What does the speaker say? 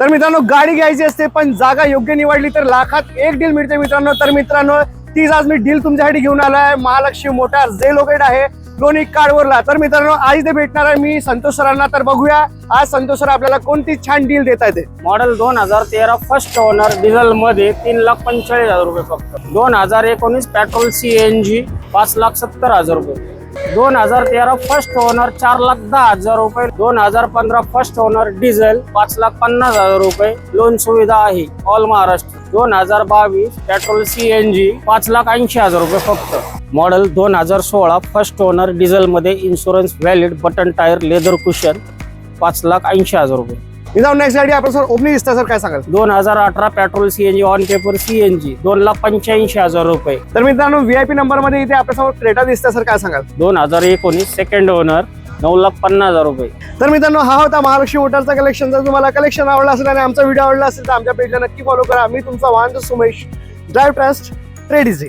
तर मित्रांनो गाडी घ्यायची असते पण जागा योग्य निवडली तर लाखात एक डील मिळते मित्रांनो. तर मित्रांनो तीच आज मी डील तुमच्यासाठी घेऊन आलोय महालक्ष्मी मोटार जे लोकेट आहे लोणी कार्डवरला तर मित्रांनो आज ते भेटणार आहे मी संतोष सरांना. तर बघूया आज संतोष सर आपल्याला कोणती छान डील देत आहे मॉडेल दोन हजार तेरा फर्स्ट ओनर डिझेल मध्ये तीन लाख पंचेचाळीस हजार रुपये फक्त. दोन हजार एकोणीस पेट्रोल सी एन जी पाच लाख सत्तर हजार रुपये. दोन हजार तेरा फर्स्ट ओनर चार लाख दहा हजार रुपये दोन हजार पंधरा फर्स्ट ओनर डिझेल पाच लाख पन्नास हजार रुपये लोन सुविधा आहे ऑल महाराष्ट्र. दोन हजार बावीस पेट्रोल सी एन जी पाच लाख ऐंशी हजार रुपये फक्त. मॉडेल दोन हजार सोळा फर्स्ट ओनर डिझेल मध्ये insurance valid button tyre leather cushion पाच लाख ऐंशी हजार रुपये. मित्रांनो नेक्स्ट गाडी आपल्या सर ओपनिंग दिसतं सर काय सांगाल? दोन हजार अठरा petrol CNG on paper CNG दोन लाख पंच्याऐंशी हजार रुपये. तर मित्रांनो व्हीआयपी नंबरमध्ये इथे आपल्यासमोर क्रेटा दिसतं सर काय सांगाल? दोन हजार एकोणीस सेकंड ओनर नऊ लाख पन्नास हजार रुपये. तर मित्रांनो हा होता महालक्ष्मी मोटरचा कलेक्शन जर तुम्हाला कलेक्शन आवडला असेल आणि आमचा व्हिडिओ आवडला असेल तर आमच्या पेजला नक्की फॉलो करा. मी तुमचा वाहन Sumesh drive trust trade easy